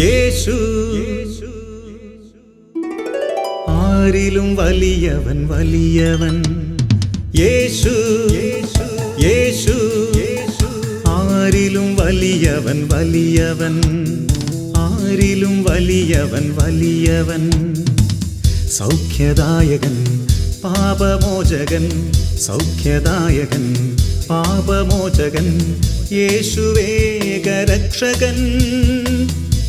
യേശു ആരിലും വലിയവൻ വലിയവൻ യേശു യേശു ആരിലും വലിയവൻ വലിയവൻ ആരിലും വലിയവൻ വലിയവൻ സൗഖ്യദായകൻ പാപമോചകൻ സൗഖ്യദായകൻ പാപമോചകൻ യേശുവേഗരക്ഷകൻ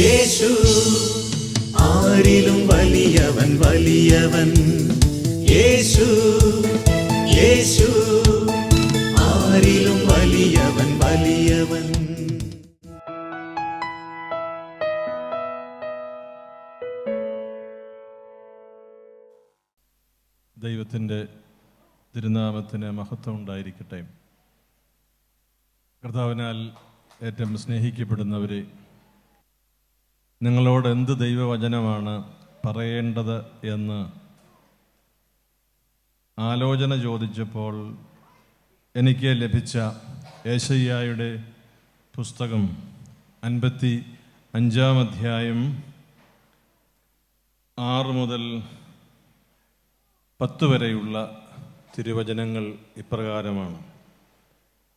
യേശു ആരിലും വലിയവൻ വലിയവൻ. യേശു യേശു ആരിലും വലിയവൻ വലിയവൻ. ദൈവത്തിന്റെ തിരുനാമത്തിന് മഹത്വം ഉണ്ടായിരിക്കട്ടെ. കർത്താവിനാൽ ഏറ്റവും സ്നേഹിക്കപ്പെടുന്നവരെ നിങ്ങളോട് എന്ത് ദൈവവചനമാണ് പറയേണ്ടത് എന്ന് ആലോചന ചോദിച്ചപ്പോൾ എനിക്ക് ലഭിച്ച ഏശയ്യായുടെ പുസ്തകം അൻപത്തി അഞ്ചാം അധ്യായം ആറ് മുതൽ പത്ത് വരെയുള്ള തിരുവചനങ്ങൾ ഇപ്രകാരമാണ്.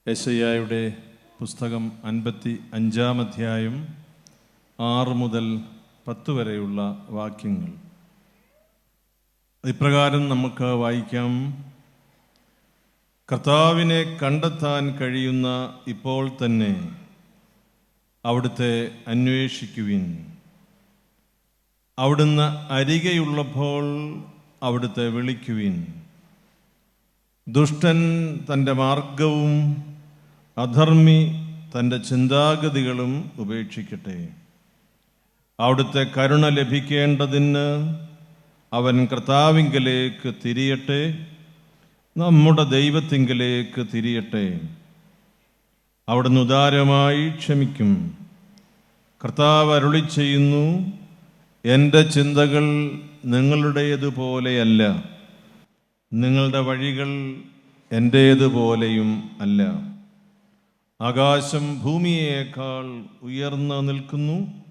യശയ്യായുടെ പുസ്തകം അൻപത്തി അഞ്ചാം അധ്യായം ആറ് മുതൽ പത്ത് വരെയുള്ള വാക്യങ്ങൾ. ഇപ്രകാരം നമുക്ക് വായിക്കാം. കർത്താവിനെ കണ്ടെത്താൻ കഴിയുന്ന ഇപ്പോൾ തന്നെ അവിടുത്തെ അന്വേഷിക്കുവിൻ. അവിടുന്ന് അരികെയുള്ളപ്പോൾ അവിടുത്തെ വിളിക്കുവിൻ. ദുഷ്ടൻ തന്റെ മാർഗവും അധർമ്മി തന്റെ ചിന്താഗതികളും ഉപേക്ഷിക്കട്ടെ. അവിടുത്തെ കരുണ ലഭിക്കേണ്ടതിന് അവൻ കർത്താവിങ്കലേക്ക് തിരിയട്ടെ നമ്മുടെ ദൈവത്തിങ്കലേക്ക് തിരിയട്ടെ. അവിടുന്ന് ഉദാരമായി ക്ഷമിക്കും. കർത്താവ് അരുളി ചെയ്യുന്നു എന്റെ ചിന്തകൾ നിങ്ങളുടേതുപോലെയല്ല. നിങ്ങളുടെ വഴികൾ എന്റേതുപോലെയും അല്ല. ആകാശം ഭൂമിയേക്കാൾ ഉയർന്നു നിൽക്കുന്നു.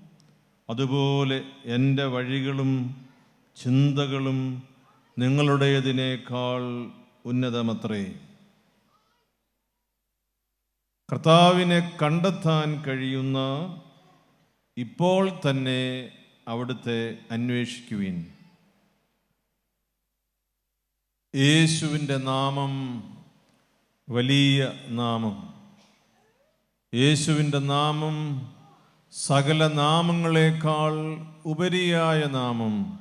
അതുപോലെ എന്റെ വഴികളും ചിന്തകളും നിങ്ങളുടേതിനേക്കാൾ ഉന്നതമത്രേ. കർത്താവിനെ കണ്ടെത്താൻ കഴിയുന്ന ഇപ്പോൾ തന്നെ അവിടുത്തെ അന്വേഷിക്കുവിൻ. യേശുവിന്റെ നാമം വലിയ നാമം. യേശുവിന്റെ നാമം സകല നാമങ്ങളെക്കാൾ ഉപരിയായ നാമം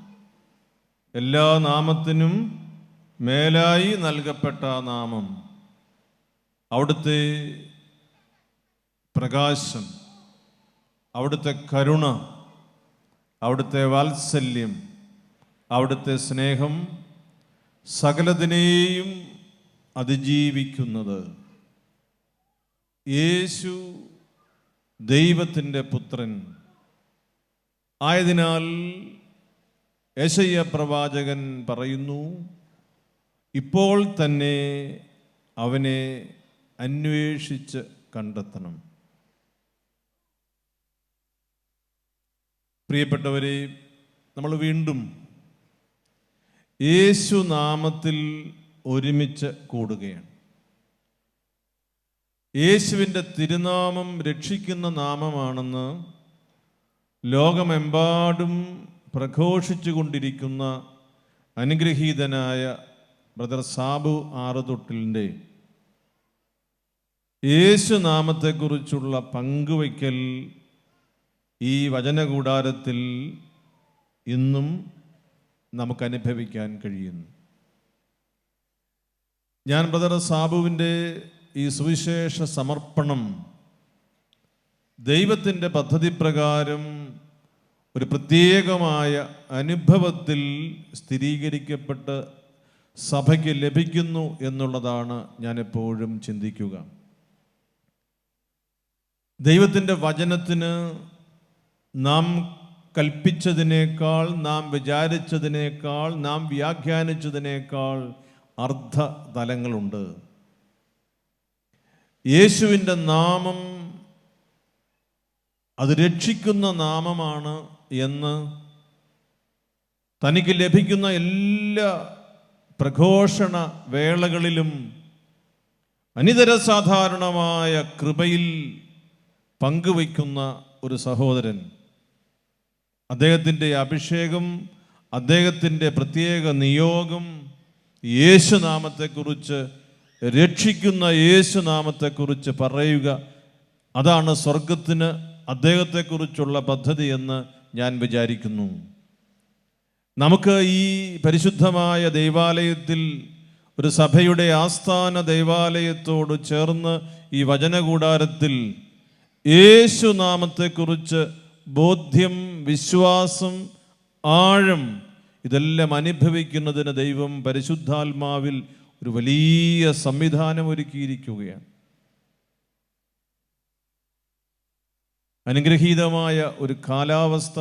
എല്ലാ നാമത്തിനും മേലായി നൽകപ്പെട്ട നാമം. അവിടുത്തെ പ്രകാശം അവിടുത്തെ കരുണ അവിടുത്തെ വാത്സല്യം അവിടുത്തെ സ്നേഹം സകലതിനെയും അതിജീവിക്കുന്നത്. യേശു ദൈവത്തിന്റെ പുത്രൻ. ആയതിനാൽ യശയ്യ പ്രവാചകൻ പറയുന്നു ഇപ്പോൾ തന്നെ അവനെ അന്വേഷിച്ച് കണ്ടെത്തണം. പ്രിയപ്പെട്ടവരെ നമ്മൾ വീണ്ടും യേശു നാമത്തിൽ ഒരുമിച്ച് കൂടുകയാണ്. യേശുവിന്റെ തിരുനാമം രക്ഷിക്കുന്ന നാമമാണെന്ന് ലോകമെമ്പാടും പ്രഘോഷിച്ചു കൊണ്ടിരിക്കുന്ന അനുഗ്രഹീതനായ ബ്രദർ സാബു ആറുതൊട്ടിലിന്റെ യേശു നാമത്തെക്കുറിച്ചുള്ള പങ്കുവയ്ക്കൽ ഈ വചനകൂടാരത്തിൽ ഇന്നും നമുക്ക് അനുഭവിക്കാൻ കഴിയുന്നു. ഞാൻ ബ്രദർ സാബുവിന്റെ ഈ സുവിശേഷ സമർപ്പണം ദൈവത്തിന്റെ പദ്ധതി പ്രകാരം ഒരു പ്രത്യേകമായ അനുഭവത്തിൽ സ്ഥിരീകരിക്കപ്പെട്ട് സഭയ്ക്ക് ലഭിക്കുന്നു എന്നുള്ളതാണ് ഞാൻ എപ്പോഴും ചിന്തിക്കുക. ദൈവത്തിന്റെ വചനത്തിന് നാം കൽപ്പിച്ചതിനേക്കാൾ നാം വിചാരിച്ചതിനേക്കാൾ നാം വ്യാഖ്യാനിച്ചതിനേക്കാൾ അർത്ഥതലങ്ങളുണ്ട് യേശുവിന്റെ നാമം അത് രക്ഷിക്കുന്ന നാമമാണ് എന്ന് തനിക്ക് ലഭിക്കുന്ന എല്ലാ പ്രഘോഷണ വേളകളിലും അനിതര സാധാരണമായ കൃപയിൽ പങ്കുവയ്ക്കുന്ന ഒരു സഹോദരൻ. അദ്ദേഹത്തിന്റെ അഭിഷേകം അദ്ദേഹത്തിന്റെ പ്രത്യേക നിയോഗം യേശുനാമത്തെക്കുറിച്ച് രക്ഷിക്കുന്ന യേശുനാമത്തെക്കുറിച്ച് പറയുക. അതാണ് സ്വർഗത്തിന് അദ്ദേഹത്തെക്കുറിച്ചുള്ള പദ്ധതി എന്ന് ഞാൻ വിചാരിക്കുന്നു. നമുക്ക് ഈ പരിശുദ്ധമായ ദൈവാലയത്തിൽ ഒരു സഭയുടെ ആസ്ഥാന ദൈവാലയത്തോട് ചേർന്ന് ഈ വചനകൂടാരത്തിൽ യേശുനാമത്തെക്കുറിച്ച് ബോധ്യം വിശ്വാസം ആഴം ഇതെല്ലാം അനുഭവിക്കുന്നതിന് ദൈവം പരിശുദ്ധാത്മാവിൽ ഒരു വലിയ സംവിധാനം ഒരുക്കിയിരിക്കുകയാണ്. അനുഗ്രഹീതമായ ഒരു കാലാവസ്ഥ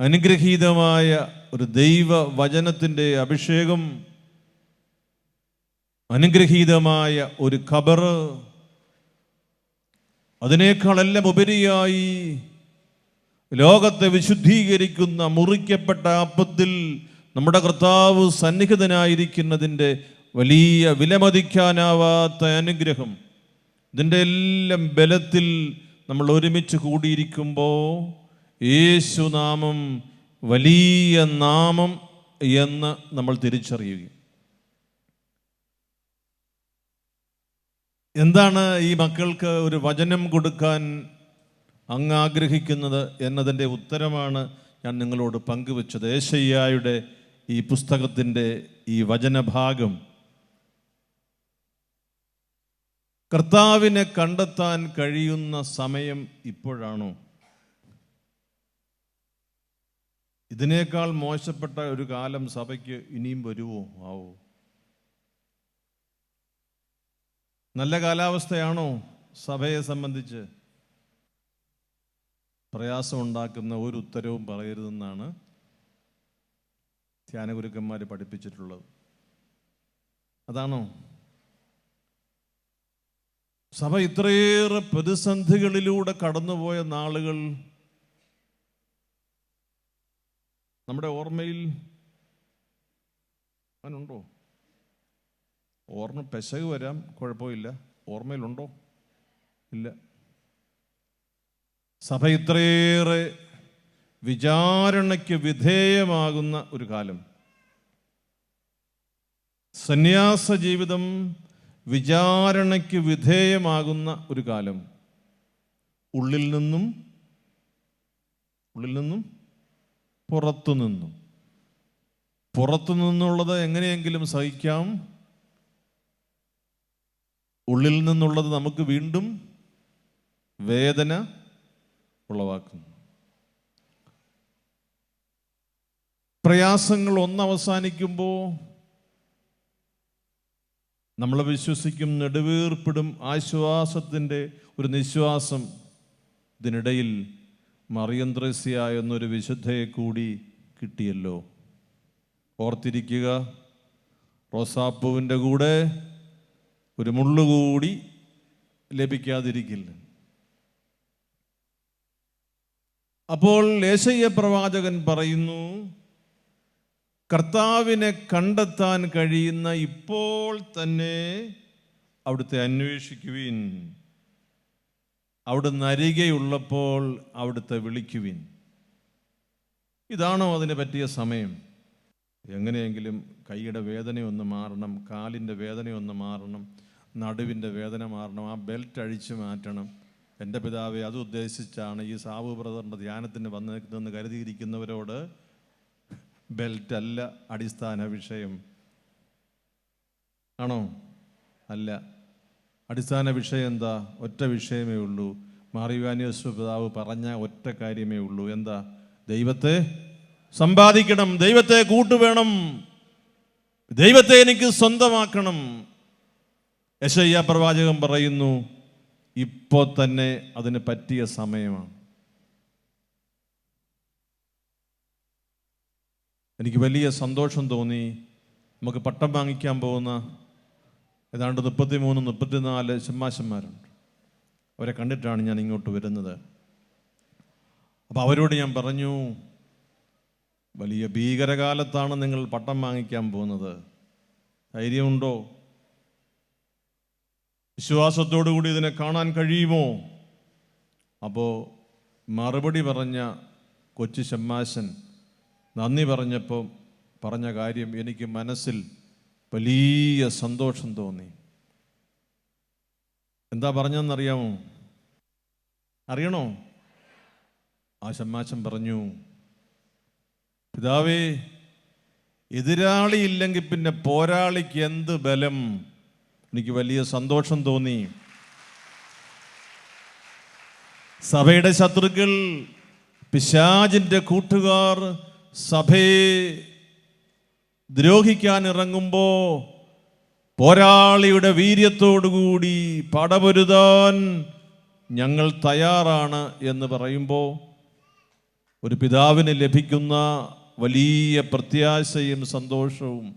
അനുഗ്രഹീതമായ ഒരു ദൈവ വചനത്തിന്റെ അഭിഷേകം അനുഗ്രഹീതമായ ഒരു ഖബറ് അതിനേക്കാളെല്ലാം ഉപരിയായി ലോകത്തെ വിശുദ്ധീകരിക്കുന്ന മുറിക്കപ്പെട്ട അപ്പത്തിൽ നമ്മുടെ കർത്താവ് സന്നിഹിതനായിരിക്കുന്നതിന്റെ വലിയ വിലമതിക്കാനാവാത്ത അനുഗ്രഹം. ഇതിന്റെ എല്ലാം ബലത്തിൽ നമ്മൾ ഒരുമിച്ച് കൂടിയിരിക്കുമ്പോൾ യേശുനാമം വലിയ നാമം എന്ന് നമ്മൾ തിരിച്ചറിയുക എന്താണ് ഈ മക്കൾക്ക് ഒരു വചനം കൊടുക്കാൻ അങ്ങ് ആഗ്രഹിക്കുന്നത് എന്നതിന്റെ ഉത്തരമാണ് ഞാൻ നിങ്ങളോട് പങ്കുവച്ചത്. ഏശയ്യായുടെ ഈ പുസ്തകത്തിന്റെ ഈ വചനഭാഗം കർത്താവിനെ കണ്ടെത്താൻ കഴിയുന്ന സമയം ഇപ്പോഴാണോ? ഇതിനേക്കാൾ മോശപ്പെട്ട ഒരു കാലം സഭയ്ക്ക് ഇനിയും വരുമോ ആവോ നല്ല കാലാവസ്ഥയാണോ സഭയെ സംബന്ധിച്ച്? പ്രയാസമുണ്ടാക്കുന്ന ഒരു ഉത്തരവും പറയരുതെന്നാണ് ധ്യാനഗുരുക്കന്മാർ പഠിപ്പിച്ചിട്ടുള്ളത്. അതാണോ? സഭ ഇത്രയേറെ പ്രതിസന്ധികളിലൂടെ കടന്നുപോയ നാളുകൾ നമ്മുടെ ഓർമ്മയിൽ അവനുണ്ടോ ഓർമ്മ പെശക് വരാം കുഴപ്പമില്ല. ഓർമ്മയിലുണ്ടോ? ഇല്ല. സഭ ഇത്രയേറെ വിചാരണയ്ക്ക് വിധേയമാകുന്ന ഒരു കാലം. സന്യാസ ജീവിതം വിചാരണയ്ക്ക് വിധേയമാകുന്ന ഒരു കാലം. ഉള്ളിൽ നിന്നും ഉള്ളിൽ നിന്നും പുറത്തു നിന്നും. പുറത്തു നിന്നുള്ളത് എങ്ങനെയെങ്കിലും സഹിക്കാം. ഉള്ളിൽ നിന്നുള്ളത് നമുക്ക് വീണ്ടും വേദന ഉളവാക്കുന്നു. പ്രയാസങ്ങൾ ഒന്ന് അവസാനിക്കുമ്പോൾ നമ്മൾ വിശ്വസിക്കും നെടുവീർപ്പിടും ആശ്വാസത്തിന്റെ ഒരു നിശ്വാസം ഇതിനിടയിൽ മറിയന്ത്രസ്യ എന്നൊരു വിശുദ്ധയെ കൂടി കിട്ടിയല്ലോ. ഓർത്തിരിക്കുക റോസാപ്പൂവിന്റെ കൂടെ ഒരു മുള്ളുകൂടി ലഭിക്കാതിരിക്കില്ല. അപ്പോൾ ലേശയ്യ പ്രവാചകൻ പറയുന്നു കർത്താവിനെ കണ്ടെത്താൻ കഴിയുന്ന ഇപ്പോൾ തന്നെ അവിടുത്തെ അന്വേഷിക്കുവിൻ. അവിടുന്ന് അരികെയുള്ളപ്പോൾ അവിടുത്തെ വിളിക്കുവിൻ. ഇതാണോ അതിനെ പറ്റിയ സമയം? എങ്ങനെയെങ്കിലും കൈയുടെ വേദനയൊന്ന് മാറണം കാലിന്റെ വേദനയൊന്ന് മാറണം നടുവിന്റെ വേദന മാറണം ആ ബെൽറ്റ് അഴിച്ചു മാറ്റണം. എന്റെ പിതാവെ അത് ഉദ്ദേശിച്ചാണ് ഈ സാബു ബ്രദറിന്റെ ധ്യാനത്തിന് വന്നിരിക്കുന്നതെന്ന് കരുതിയിരിക്കുന്നവരോട് ബെൽറ്റ് അല്ല അടിസ്ഥാന വിഷയം. ആണോ? അല്ല. അടിസ്ഥാന വിഷയം എന്താ? ഒറ്റ വിഷയമേ ഉള്ളൂ. മാറിവാനിയോസ് പിതാവ് പറഞ്ഞ ഒറ്റ കാര്യമേ ഉള്ളൂ. എന്താ? ദൈവത്തെ സമ്പാദിക്കണം. ദൈവത്തെ കൂട്ടുവേണം. ദൈവത്തെ എനിക്ക് സ്വന്തമാക്കണം. യശയ്യ പ്രവാചകം പറയുന്നു ഇപ്പോൾ തന്നെ അതിന് പറ്റിയ സമയമാണ്. എനിക്ക് വലിയ സന്തോഷം തോന്നി. നമുക്ക് പട്ടം വാങ്ങിക്കാൻ പോകുന്ന ഏതാണ്ട് മുപ്പത്തി മൂന്ന് മുപ്പത്തിനാല് ചെമ്മാശന്മാരുണ്ട് അവരെ കണ്ടിട്ടാണ് ഞാൻ ഇങ്ങോട്ട് വരുന്നത്. അപ്പോൾ അവരോട് ഞാൻ പറഞ്ഞു വലിയ ഭീകരകാലത്താണ് നിങ്ങൾ പട്ടം വാങ്ങിക്കാൻ പോകുന്നത്. ധൈര്യമുണ്ടോ? വിശ്വാസത്തോടു കൂടി ഇതിനെ കാണാൻ കഴിയുമോ? അപ്പോൾ മറുപടി പറഞ്ഞ കൊച്ചു ഷമ്മാശൻ നന്ദി പറഞ്ഞപ്പോൾ പറഞ്ഞ കാര്യം എനിക്ക് മനസ്സിൽ വലിയ സന്തോഷം തോന്നി. എന്താ പറഞ്ഞെന്നറിയാമോ? അറിയണോ? ആ ശമ്മാശം പറഞ്ഞു. പിതാവേ എതിരാളി ഇല്ലെങ്കിൽ പിന്നെ പോരാളിക്ക് എന്ത് ബലം? എനിക്ക് വലിയ സന്തോഷം തോന്നി. സഭയുടെ ശത്രുക്കൾ പിശാജിന്റെ കൂട്ടുകാർ സഭയെ ദ്രോഹിക്കാൻ ഇറങ്ങുമ്പോൾ പോരാളിയുടെ വീര്യത്തോടുകൂടി പടപൊരുതാൻ ഞങ്ങൾ തയ്യാറാണ് എന്ന് പറയുമ്പോൾ ഒരു പിതാവിന് ലഭിക്കുന്ന വലിയ പ്രത്യാശയും സന്തോഷവും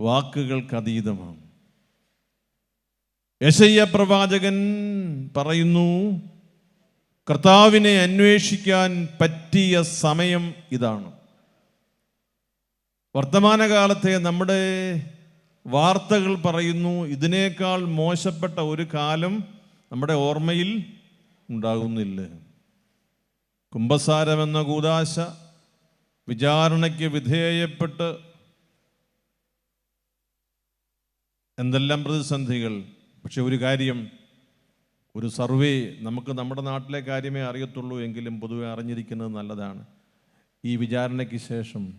വാക്കുകൾക്ക് അതീതമാണ്. യശയ്യ പ്രവാചകൻ പറയുന്നു കർത്താവിനെ അന്വേഷിക്കാൻ പറ്റിയ സമയം ഇതാണ്. വർത്തമാനകാലത്തെ നമ്മുടെ വാർത്തകൾ പറയുന്നു ഇതിനേക്കാൾ മോശപ്പെട്ട ഒരു കാലം നമ്മുടെ ഓർമ്മയിൽ ഉണ്ടാകുന്നില്ല. കുംഭസാരമെന്ന കൂതാശ വിചാരണയ്ക്ക് വിധേയപ്പെട്ട് എന്തെല്ലാം പ്രതിസന്ധികൾ? പക്ഷെ ഒരു കാര്യം ഒരു സർവേ നമുക്ക് നമ്മുടെ നാട്ടിലെ കാര്യമേ അറിയത്തുള്ളൂ എങ്കിലും പൊതുവെ അറിഞ്ഞിരിക്കുന്നത് നല്ലതാണ്. ഈ വിചാരണയ്ക്ക് ശേഷം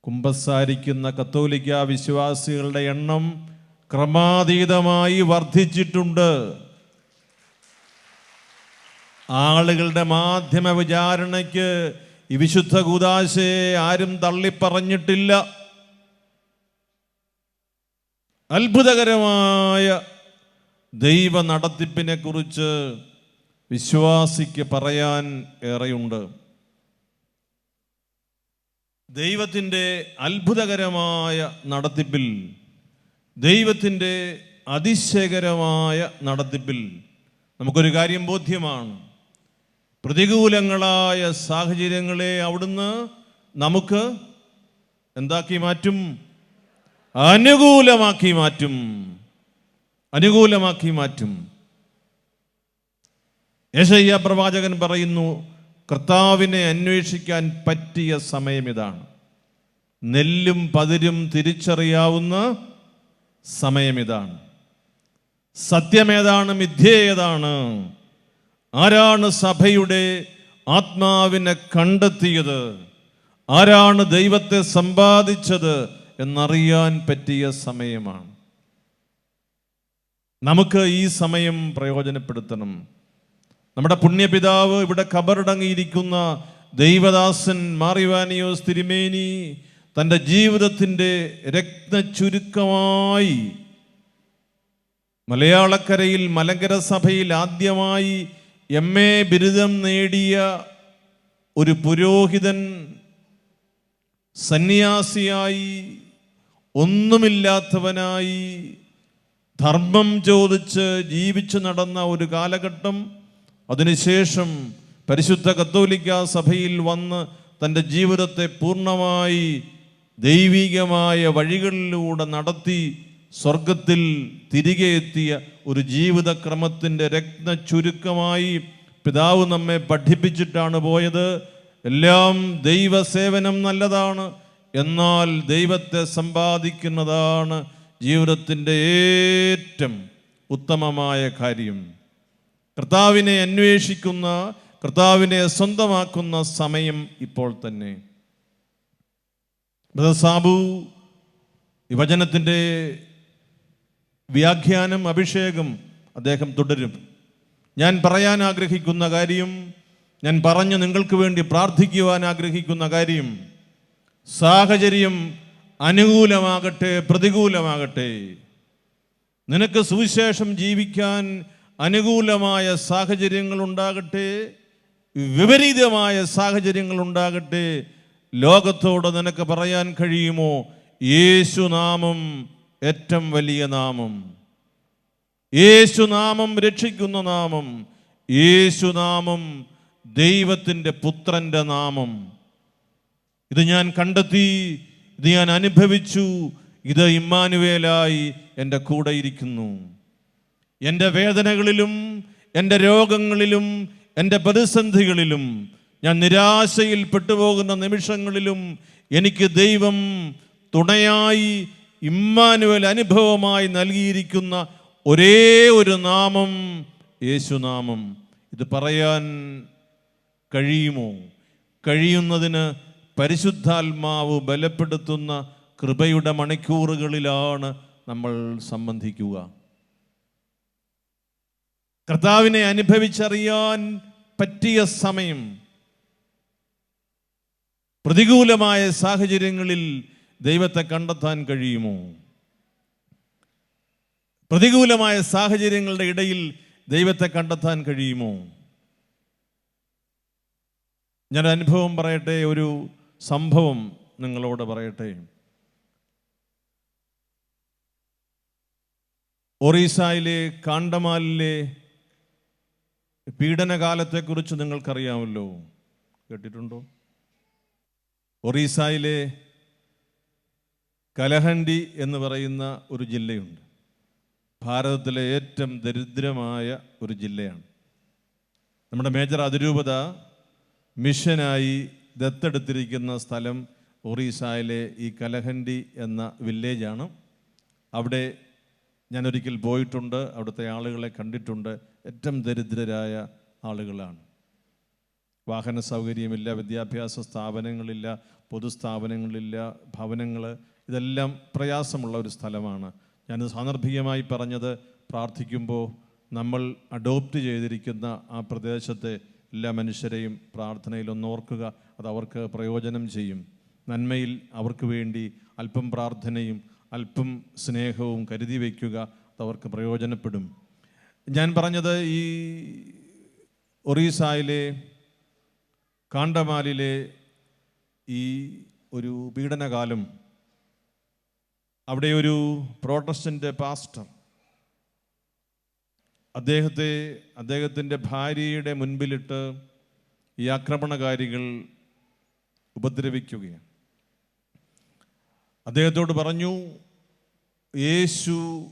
കുമ്പസാരിക്കുന്ന കത്തോലിക്ക വിശ്വാസികളുടെ എണ്ണം ക്രമാതീതമായി വർദ്ധിച്ചിട്ടുണ്ട്. ആളുകളുടെ മാധ്യമ വിചാരണയ്ക്ക് ഈ വിശുദ്ധ കൂതാശയെ ആരും തള്ളിപ്പറഞ്ഞിട്ടില്ല. അത്ഭുതകരമായ ദൈവ നടത്തിപ്പിനെ കുറിച്ച് വിശ്വാസിക്ക് പറയാൻ ഏറെയുണ്ട്. ദൈവത്തിന്റെ അത്ഭുതകരമായ നടത്തിപ്പിൽ ദൈവത്തിന്റെ അതിശയകരമായ നടത്തിപ്പിൽ നമുക്കൊരു കാര്യം ബോധ്യമാണ്. പ്രതികൂലങ്ങളായ സാഹചര്യങ്ങളെ അവിടുന്ന് നമുക്ക് എന്താക്കി മാറ്റും? അനുകൂലമാക്കി മാറ്റും. അനുകൂലമാക്കി മാറ്റും. യേശയ്യ പ്രവാചകൻ പറയുന്നു കർത്താവിനെ അന്വേഷിക്കാൻ പറ്റിയ സമയം ഇതാണ്. നെല്ലും പതിരും തിരിച്ചറിയാവുന്ന സമയമിതാണ് സത്യമേതാണ് മിഥ്യേതാണ് ആരാണ് സഭയുടെ ആത്മാവിനെ കണ്ടെത്തിയത്? ആരാണ് ദൈവത്തെ സമ്പാദിച്ചത്? എന്നറിയാൻ പറ്റിയ സമയമാണ്. നമുക്ക് ഈ സമയം പ്രയോജനപ്പെടുത്തണം. നമ്മുടെ പുണ്യപിതാവ് ഇവിടെ കബറടങ്ങിയിരിക്കുന്ന ദൈവദാസൻ മാറിവാനിയോസ് തിരുമേനി തന്റെ ജീവിതത്തിന്റെ രക്തചുരുക്കമായി മലയാളക്കരയിൽ മലങ്കര സഭയിൽ ആദ്യമായി എം എ ബിരുദം നേടിയ ഒരു പുരോഹിതൻ സന്യാസിയായി ഒന്നുമില്ലാത്തവനായി ധർമ്മം ചോദിച്ച് ജീവിച്ചു നടന്ന ഒരു കാലഘട്ടം അതിനുശേഷം പരിശുദ്ധ കത്തോലിക്ക സഭയിൽ വന്ന് തന്റെ ജീവിതത്തെ പൂർണമായി ദൈവികമായ വഴികളിലൂടെ നടത്തി സ്വർഗത്തിൽ തിരികെ എത്തിയ ഒരു ജീവിതക്രമത്തിന്റെ രത്ന ചുരുക്കമായി പിതാവ് നമ്മെ പഠിപ്പിച്ചിട്ടാണ് പോയത്. എല്ലാം ദൈവസേവനം നല്ലതാണ് എന്നാൽ ദൈവത്തെ സമ്പാദിക്കുന്നതാണ് ജീവിതത്തിന്റെ ഏറ്റവും ഉത്തമമായ കാര്യം കർത്താവിനെ അന്വേഷിക്കുന്ന കർത്താവിനെ സ്വന്തമാക്കുന്ന സമയം ഇപ്പോൾ തന്നെ. ബ്രദസാബു സാബു ഈ വ്യാഖ്യാനം അഭിഷേകം അദ്ദേഹം തുടരും. ഞാൻ പറയാൻ ആഗ്രഹിക്കുന്ന കാര്യം ഞാൻ പറഞ്ഞു നിങ്ങൾക്ക് വേണ്ടി പ്രാർത്ഥിക്കുവാൻ ആഗ്രഹിക്കുന്ന കാര്യം സാഹചര്യം അനുകൂലമാകട്ടെ പ്രതികൂലമാകട്ടെ. നിനക്ക് സുവിശേഷം ജീവിക്കാൻ അനുകൂലമായ സാഹചര്യങ്ങൾ ഉണ്ടാകട്ടെ വിപരീതമായ സാഹചര്യങ്ങൾ ഉണ്ടാകട്ടെ. ലോകത്തോട് നിനക്ക് പറയാൻ കഴിയുമോ? യേശുനാമം ഏറ്റവും വലിയ നാമം. യേശുനാമം രക്ഷിക്കുന്ന നാമം. യേശുനാമം ദൈവത്തിന്റെ പുത്രന്റെ നാമം. ഇത് ഞാൻ കണ്ടെത്തി ഇത് ഞാൻ അനുഭവിച്ചു. ഇത് ഇമ്മാനുവേലായി എന്റെ കൂടെ ഇരിക്കുന്നു. എന്റെ വേദനകളിലും എന്റെ രോഗങ്ങളിലും എന്റെ പ്രതിസന്ധികളിലും ഞാൻ നിരാശയിൽ പെട്ടുപോകുന്ന നിമിഷങ്ങളിലും എനിക്ക് ദൈവം തുണയായി ഇമ്മാനുവൽ അനുഭവമായി നൽകിയിരിക്കുന്ന ഒരേ ഒരു നാമം യേശുനാമം. ഇത് പറയാൻ കഴിയുമോ? കഴിയുന്നതിന് പരിശുദ്ധാത്മാവ് ബലപ്പെടുത്തുന്ന കൃപയുടെ മണിക്കൂറുകളിലാണ് നമ്മൾ സംബന്ധിക്കുക. കർത്താവിനെ അനുഭവിച്ചറിയാൻ പറ്റിയ സമയം പ്രതികൂലമായ സാഹചര്യങ്ങളിൽ ദൈവത്തെ കണ്ടെത്താൻ കഴിയുമോ? പ്രതികൂലമായ സാഹചര്യങ്ങളുടെ ഇടയിൽ ദൈവത്തെ കണ്ടെത്താൻ കഴിയുമോ? ഞാൻ അനുഭവം പറയട്ടെ ഒരു സംഭവം നിങ്ങളോട് പറയട്ടെ. ഒറീസയിലെ കാണ്ടമാലിലെ പീഡനകാലത്തെക്കുറിച്ച് നിങ്ങൾക്കറിയാമല്ലോ. കേട്ടിട്ടുണ്ടോ? ഒറീസയിലെ കലഹണ്ടി എന്ന് പറയുന്ന ഒരു ജില്ലയുണ്ട്. ഭാരതത്തിലെ ഏറ്റവും ദരിദ്രമായ ഒരു ജില്ലയാണ്. നമ്മുടെ മേജർ അതിരൂപത മിഷനായി ദത്തെടുത്തിരിക്കുന്ന സ്ഥലം ഒറീസയിലെ ഈ കലഹണ്ടി എന്ന വില്ലേജാണ്. അവിടെ ഞാനൊരിക്കൽ പോയിട്ടുണ്ട്. അവിടുത്തെ ആളുകളെ കണ്ടിട്ടുണ്ട്. ഏറ്റവും ദരിദ്രരായ ആളുകളാണ്. വാഹന സൗകര്യമില്ല വിദ്യാഭ്യാസ സ്ഥാപനങ്ങളില്ല പൊതുസ്ഥാപനങ്ങളില്ല ഭവനങ്ങൾ ഇതെല്ലാം പ്രയാസമുള്ള ഒരു സ്ഥലമാണ്. ഞാൻ സാന്ദർഭികമായി പറഞ്ഞത് പ്രാർത്ഥിക്കുമ്പോൾ നമ്മൾ അഡോപ്റ്റ് ചെയ്തിരിക്കുന്ന ആ പ്രദേശത്തെ എല്ലാ മനുഷ്യരെയും ഓർക്കുക അത് അവർക്ക് പ്രയോജനം ചെയ്യും. നന്മയിൽ അവർക്ക് വേണ്ടി അല്പം പ്രാർത്ഥനയും അല്പം സ്നേഹവും കരുതി വയ്ക്കുക അത് അവർക്ക് പ്രയോജനപ്പെടും. ഞാൻ പറഞ്ഞത് ഈ ഒറീസയിലെ കാണ്ടമാലിലെ ഈ ഒരു പീഡനകാലം അവിടെ ഒരു പ്രോട്ടസ്റ്റന്റ് പാസ്റ്റർ അദ്ദേഹത്തെ അദ്ദേഹത്തിന്റെ ഭാര്യയുടെ മുൻപിലിട്ട് ഈ ആക്രമണകാരികൾ ഉപദ്രവിക്കുകയാണ്. അദ്ദേഹത്തോട് പറഞ്ഞു യേശു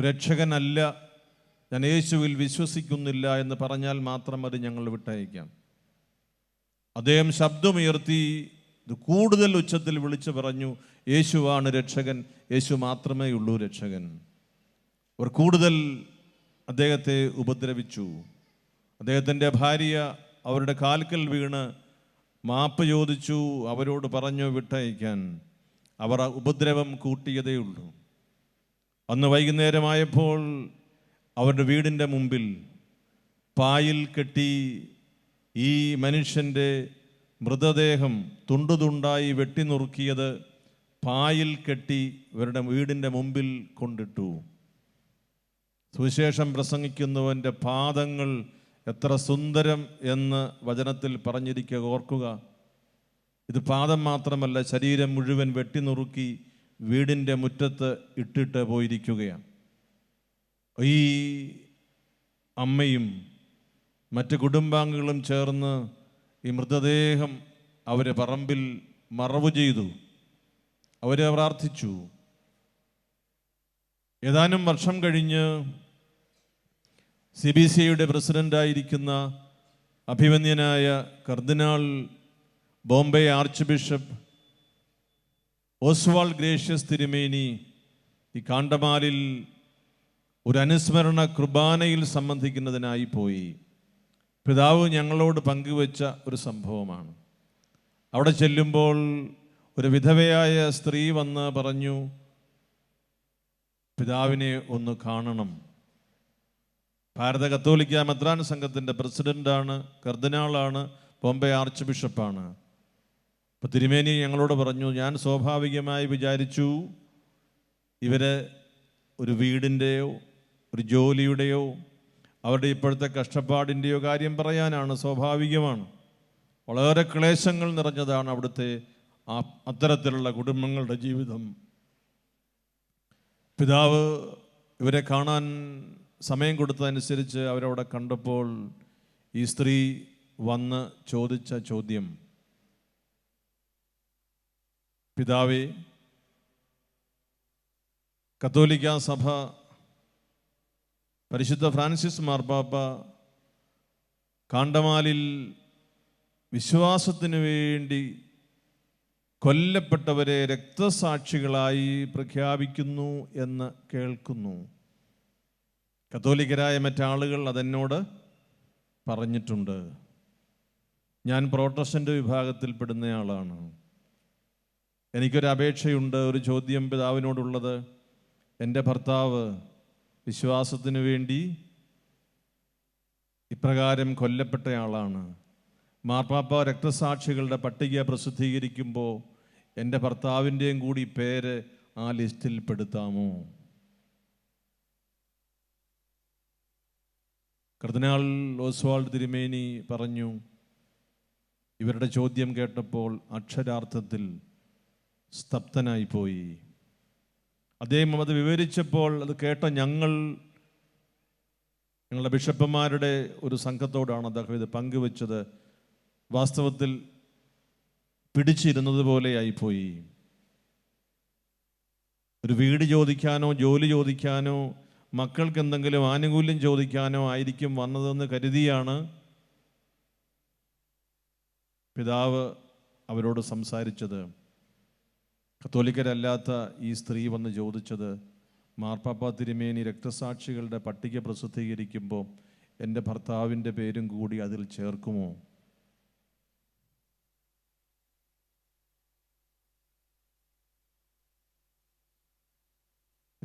രക്ഷകനല്ല ഞാൻ യേശുവിൽ വിശ്വസിക്കുന്നില്ല എന്ന് പറഞ്ഞാൽ മാത്രം അത് ഞങ്ങൾ വിട്ടയക്കാം. അദ്ദേഹം ശബ്ദമുയർത്തി ഇത് കൂടുതൽ ഉച്ചത്തിൽ വിളിച്ചു പറഞ്ഞു യേശുവാണ് രക്ഷകൻ യേശു മാത്രമേ ഉള്ളൂ രക്ഷകൻ. അവർ കൂടുതൽ അദ്ദേഹത്തെ ഉപദ്രവിച്ചു. അദ്ദേഹത്തിന്റെ ഭാര്യ അവരുടെ കാൽക്കൽ വീണ് മാപ്പ് ചോദിച്ചു അവരോട് പറഞ്ഞു വിട്ടയക്കാൻ. അവർ ഉപദ്രവം കൂട്ടിയതേ ഉള്ളൂ. അന്ന് വൈകുന്നേരമായപ്പോൾ അവരുടെ വീടിന്റെ മുമ്പിൽ പായിൽ കെട്ടി ഈ മനുഷ്യന്റെ മൃതദേഹം തുണ്ടുതുണ്ടായി വെട്ടിനുറുക്കിയത് പായിൽ കെട്ടി ഇവരുടെ വീടിന്റെ മുമ്പിൽ കൊണ്ടിട്ടു. സുവിശേഷം പ്രസംഗിക്കുന്നവന്റെ പാദങ്ങൾ എത്ര സുന്ദരം എന്ന് വചനത്തിൽ പറഞ്ഞിരിക്കുക ഓർക്കുക. ഇത് പാദം മാത്രമല്ല ശരീരം മുഴുവൻ വെട്ടി നുറുക്കി വീടിന്റെ മുറ്റത്ത് ഇട്ടിട്ട് പോയിരിക്കുകയാണ്. ഈ അമ്മയും മറ്റ് കുടുംബാംഗങ്ങളും ചേർന്ന് ഈ മൃതദേഹം അവരെ പറമ്പിൽ മറവ് ചെയ്തു. അവരെ പ്രാർത്ഥിച്ചു. ഏതാനും വർഷം കഴിഞ്ഞ് സി ബി സി ഐയുടെ പ്രസിഡന്റായിരിക്കുന്ന അഭിമന്യനായ കർദിനാൾ ബോംബെ ആർച്ച് ബിഷപ്പ് ഓസ്വാൾ ഗ്രേഷ്യസ് തിരുമേനി ഈ കാണ്ടമാലിൽ ഒരു അനുസ്മരണ കുർബാനയിൽ സംബന്ധിക്കുന്നതിനായി പോയി. പിതാവ് ഞങ്ങളോട് പങ്കുവെച്ച ഒരു സംഭവമാണ്. അവിടെ ചെല്ലുമ്പോൾ ഒരു വിധവയായ സ്ത്രീ വന്ന് പറഞ്ഞു പിതാവിനെ ഒന്ന് കാണണം. ഭാരത കത്തോലിക്ക മെത്രാൻ സംഘത്തിന്റെ പ്രസിഡന്റാണ് കർദിനാളാണ് ബോംബെ ആർച്ച് ബിഷപ്പാണ് അപ്പോൾ തിരുമേനി ഞങ്ങളോട് പറഞ്ഞു ഞാൻ സ്വാഭാവികമായി വിചാരിച്ചു ഇവരെ ഒരു വീടിന്റെയോ ഒരു ജോലിയുടെയോ അവരുടെ ഇപ്പോഴത്തെ കഷ്ടപ്പാടിന്റെയോ കാര്യം പറയാനാണ് സ്വാഭാവികമാണ്. വളരെ ക്ലേശങ്ങൾ നിറഞ്ഞതാണ് അവിടുത്തെ ആ അത്തരത്തിലുള്ള കുടുംബങ്ങളുടെ ജീവിതം. പിതാവ് ഇവരെ കാണാൻ സമയം കൊടുത്തതനുസരിച്ച് അവരവിടെ കണ്ടപ്പോൾ ഈ സ്ത്രീ വന്ന് ചോദിച്ച ചോദ്യം പിതാവേ കത്തോലിക്ക സഭ പരിശുദ്ധ ഫ്രാൻസിസ് മാർപ്പാപ്പ കാണ്ടമാലിൽ വിശ്വാസത്തിന് വേണ്ടി കൊല്ലപ്പെട്ടവരെ രക്തസാക്ഷികളായി പ്രഖ്യാപിക്കുന്നു എന്ന് കേൾക്കുന്നു. കത്തോലിക്കരായ മറ്റാളുകൾ അതെന്നോട് പറഞ്ഞിട്ടുണ്ട്. ഞാൻ പ്രോട്ടസ്റ്റന്റ് വിഭാഗത്തിൽപ്പെടുന്നയാളാണ് എനിക്കൊരു അപേക്ഷയുണ്ട് ഒരു ചോദ്യം പിതാവിനോടുള്ളത്. എന്റെ ഭർത്താവ് വിശ്വാസത്തിനു വേണ്ടി ഇപ്രകാരം കൊല്ലപ്പെട്ടയാളാണ്. മാർപ്പാപ്പ രക്തസാക്ഷികളുടെ പട്ടിക പ്രസിദ്ധീകരിക്കുമ്പോൾ എന്റെ ഭർത്താവിന്റെയും കൂടി പേര് ആ ലിസ്റ്റിൽ പെടുത്താമോ? കർദിനാൾ ഓസ്വാൾഡ് തിരുമേനി പറഞ്ഞു ഇവരുടെ ചോദ്യം കേട്ടപ്പോൾ അക്ഷരാർത്ഥത്തിൽ സ്തബ്ധനായിപ്പോയി. അദ്ദേഹം അത് വിവരിച്ചപ്പോൾ അത് കേട്ട ഞങ്ങൾ ഞങ്ങളുടെ ബിഷപ്പന്മാരുടെ ഒരു സംഘത്തോടാണ് അദ്ദേഹം ഇത് പങ്കുവച്ചത്. വാസ്തവത്തിൽ പിടിച്ചിരുന്നത് പോലെയായിപ്പോയി ഒരു വീട് ചോദിക്കാനോ ജോലി ചോദിക്കാനോ മക്കൾക്ക് എന്തെങ്കിലും ആനുകൂല്യം ചോദിക്കാനോ ആയിരിക്കും വന്നതെന്ന് കരുതിയാണ് പിതാവ് അവരോട് സംസാരിച്ചത്. കത്തോലിക്കരല്ലാത്ത ഈ സ്ത്രീ വന്ന് ചോദിച്ചത് മാർപ്പാപ്പ തിരുമേനി രക്തസാക്ഷികളുടെ പട്ടിക പ്രസിദ്ധീകരിക്കുമ്പോൾ എന്റെ ഭർത്താവിന്റെ പേരും കൂടി അതിൽ ചേർക്കുമോ?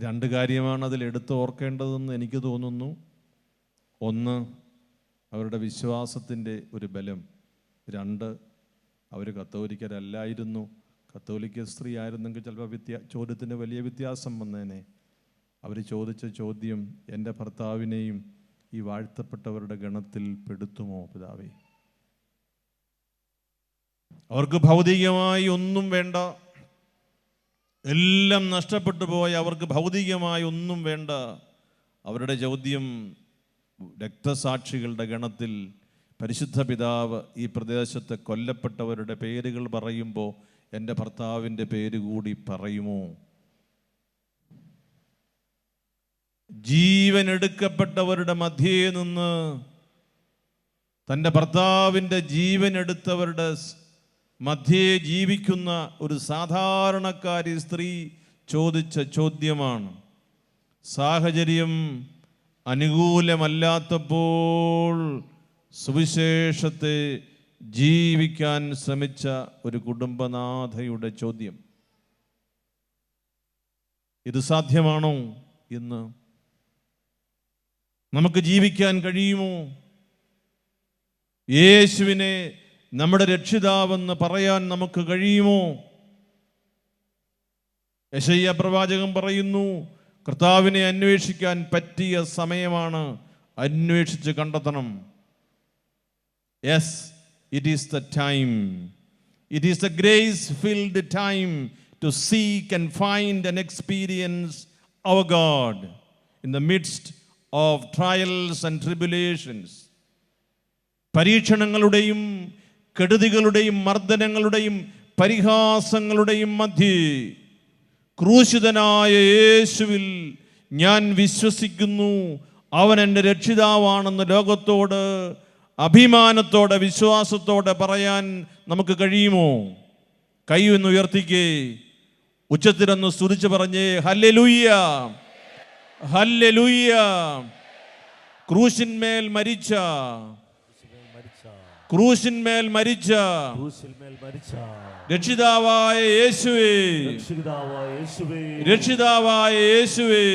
രണ്ട് കാര്യമാണ് അതിൽ എടുത്തു ഓർക്കേണ്ടതെന്ന് എനിക്ക് തോന്നുന്നു. ഒന്ന് അവരുടെ വിശ്വാസത്തിന്റെ ഒരു ബലം. രണ്ട് അവർ കത്തോലിക്കരല്ലായിരുന്നു. കത്തോലിക്ക സ്ത്രീ ആയിരുന്നെങ്കിൽ ചിലപ്പോൾ വ്യത്യാ ചോദ്യത്തിന് വലിയ വ്യത്യാസം വന്നേനെ. അവർ ചോദിച്ച ചോദ്യം എന്റെ ഭർത്താവിനെയും ഈ വാഴ്ത്തപ്പെട്ടവരുടെ ഗണത്തിൽ പെടുത്തുമോ പിതാവേ? അവർക്ക് ഭൗതികമായി ഒന്നും വേണ്ട. എല്ലാം നഷ്ടപ്പെട്ടു പോയ അവർക്ക് ഭൗതികമായി ഒന്നും വേണ്ട. അവരുടെ ചോദ്യം രക്തസാക്ഷികളുടെ ഗണത്തിൽ പരിശുദ്ധ പിതാവ് ഈ പ്രദേശത്ത് കൊല്ലപ്പെട്ടവരുടെ പേരുകൾ പറയുമ്പോൾ എന്റെ ഭർത്താവിന്റെ പേര് കൂടി പറയുമോ? ജീവൻ എടുക്കപ്പെട്ടവരുടെ മധ്യേ നിന്ന് തന്റെ ഭർത്താവിന്റെ ജീവൻ എടുത്തവരുടെ മധ്യേ ജീവിക്കുന്ന ഒരു സാധാരണക്കാരി സ്ത്രീ ചോദിച്ച ചോദ്യമാണ്. സാഹചര്യം അനുകൂലമല്ലാത്തപ്പോൾ സുവിശേഷത്തെ ജീവിക്കാൻ ശ്രമിച്ച ഒരു കുടുംബനാഥയുടെ ചോദ്യം. ഇത് സാധ്യമാണോ ഇന്ന് നമുക്ക് ജീവിക്കാൻ കഴിയുമോ? യേശുവിനെ നമ്മുടെ രക്ഷിതാവെന്ന് പറയാൻ നമുക്ക് കഴിയുമോ? യശയ്യ പ്രവാചകൻ പറയുന്നു കർത്താവിനെ അന്വേഷിക്കാൻ പറ്റിയ സമയമാണ്. അന്വേഷിച്ച് കണ്ടെത്തണം. Yes it is the time it is the grace filled time to seek and find and experience our God in the midst of trials and tribulations പരീക്ഷണങ്ങളുടെയും കെടുതികളുടെയും മർദ്ദനങ്ങളുടെയും പരിഹാസങ്ങളുടെയും മധ്യേ ക്രൂശിതനായ യേശുവിൽ ഞാൻ വിശ്വസിക്കുന്നു. അവൻ എന്റെ രക്ഷിതാവാണെന്ന് ലോകത്തോട് അഭിമാനത്തോടെ വിശ്വാസത്തോടെ പറയാൻ നമുക്ക് കഴിയുമോ? കൈ ഒന്ന് ഉയർത്തിക്കേ. ഉച്ചത്തിലൊന്ന് സ്തുതിച്ച് പറഞ്ഞേ ഹല്ലെ ഹല്ലെ ക്രൂശിന്മേൽ മരിച്ച ക്രൂശിന്മേൽ മരിച്ച രക്ഷിതാവായ യേശുവേ. രക്ഷിതാവായ യേശുവേ.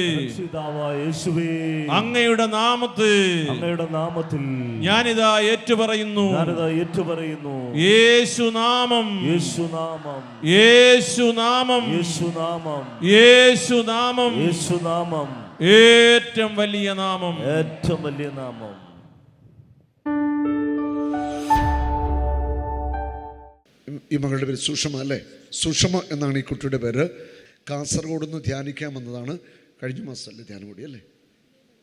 യേശുവേ. അങ്ങയുടെ നാമത്തിൽ അങ്ങയുടെ നാമത്തിൽ ഞാനിതാ ഏറ്റുപറയുന്നു. ഏറ്റുപറയുന്നു. യേശുനാമം. യേശുനാമം. യേശുനാമം. യേശുനാമം. യേശുനാമം. യേശുനാമം. ഏറ്റവും വലിയ നാമം. ഏറ്റവും വലിയ നാമം. ഈ മകളുടെ പേര് സുഷമ അല്ലേ സുഷമ എന്നാണ് ഈ കുട്ടിയുടെ പേര് കാസർഗോഡ് നിന്ന് വന്നതാണ് കഴിഞ്ഞ മാസമല്ലേ ധ്യാനം കൂടി അല്ലേ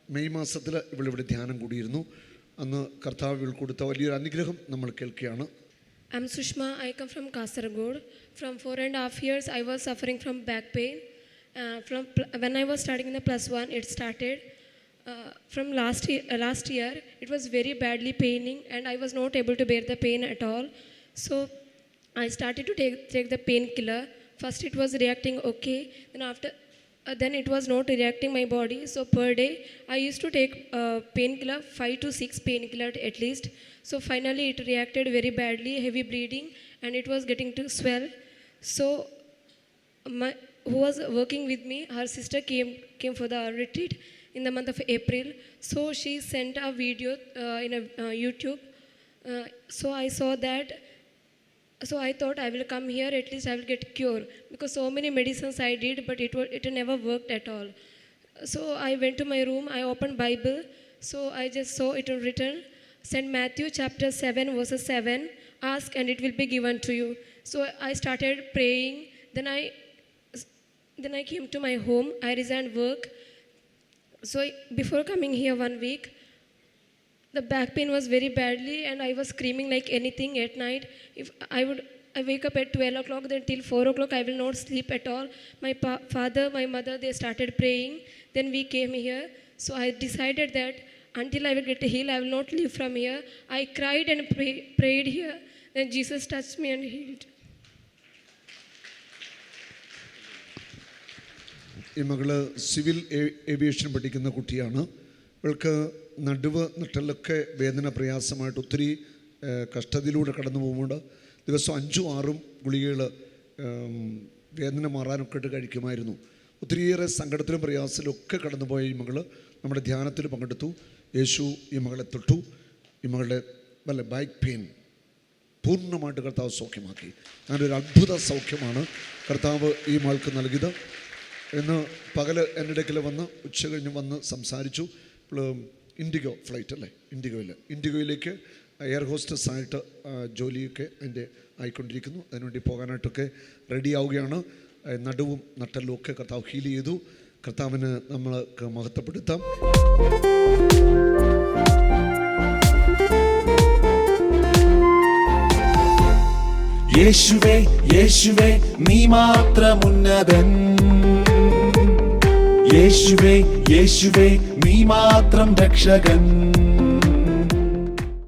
മെയ് മാസത്തിൽ ഇവളിവിടെ ധ്യാനം കൂടിയിരുന്നു അന്ന് കർത്താവ് കൊടുത്ത വലിയൊരു അനുഗ്രഹം നമ്മൾ കേൾക്കുകയാണ്. I come from Kasaragod. From four and a half years, I was suffering from back pain. Uh, from pl- when I was studying in the plus one, it started. Uh, from last year, uh, last year, it was very badly paining, and I was not able to bear the I started to take take the painkiller. First, it was reacting okay. Then after, uh, then it was not reacting my body. So per day, I used to take uh, painkiller, five to six painkiller at least. So finally, it reacted very badly, heavy bleeding, and it was getting to swell. So my who was working with me, her sister came came for the retreat in the month of April. So she sent a video uh, in a uh, YouTube. Uh, so I saw that so I thought I will come here, at least I will get cure. Because so many medicines I did, but it, it never worked at all. So I went to my room, I opened Bible. So I just saw it written, St. Matthew chapter 7 verses 7, ask and it will be given to you. So I started praying. Then I, then I came to my home. I resigned work. So before coming here one week, the back pain was very badly and i was screaming like anything at night if i would i wake up at 12 o'clock then till 4 o'clock i will not sleep at all my pa- father my mother they started praying then we came here so i decided that until i will get healed i will not leave from here i cried and pray- prayed here then jesus touched me and healed ഈ മകള് civil ഏ- aviation പഠിക്കുന്ന കുട്ടിയാണ് ഇവൾക്ക് നടുവ് നട്ടലൊക്കെ വേദന പ്രയാസമായിട്ട് ഒത്തിരി കഷ്ടതയിലൂടെ കടന്നു പോകുന്നുണ്ട്. ദിവസം അഞ്ചും ആറും ഗുളികകൾ വേദന മാറാനൊക്കെ ഇട്ട് കഴിക്കുമായിരുന്നു. ഒത്തിരിയേറെ സങ്കടത്തിലും പ്രയാസത്തിലും ഒക്കെ കടന്നുപോയ ഈ മകൾ നമ്മുടെ ധ്യാനത്തിൽ പങ്കെടുത്തു. യേശു ഈ മകളെ തൊട്ടു. ഈ മകളുടെ വല്ല ബാക്ക് പെയിൻ പൂർണമായിട്ട് കർത്താവ് സൗഖ്യമാക്കി. അങ്ങനെ ഒരു അത്ഭുത സൗഖ്യമാണ് കർത്താവ് ഈ മകൾക്ക് നൽകിയത്. ഇന്ന് പകൽ എന്റെ ഇടയ്ക്കിൽ വന്ന് ഉച്ച കഴിഞ്ഞ് വന്ന് സംസാരിച്ചു. ഇൻഡിഗോ ഫ്ലൈറ്റ് അല്ലേ? ഇൻഡിഗോയിൽ ഇൻഡിഗോയിലേക്ക് എയർ ഹോസ്റ്റസ് ആയിട്ട് ജോലിയൊക്കെ അതിന്റെ ആയിക്കൊണ്ടിരിക്കുന്നു. അതിനുവേണ്ടി പോകാനായിട്ടൊക്കെ റെഡി ആവുകയാണ്. നടുവും നട്ടലും ഒക്കെ കർത്താവ് ഹീൽ ചെയ്തു. കർത്താവിന് നമ്മൾക്ക് മഹത്വപ്പെടുത്താം. യേശുവേ യേശുവേ നീ മാത്രമുന്നതൻ. യേശുവേ യേശുവേ നീ മാത്രം രക്ഷകൻ.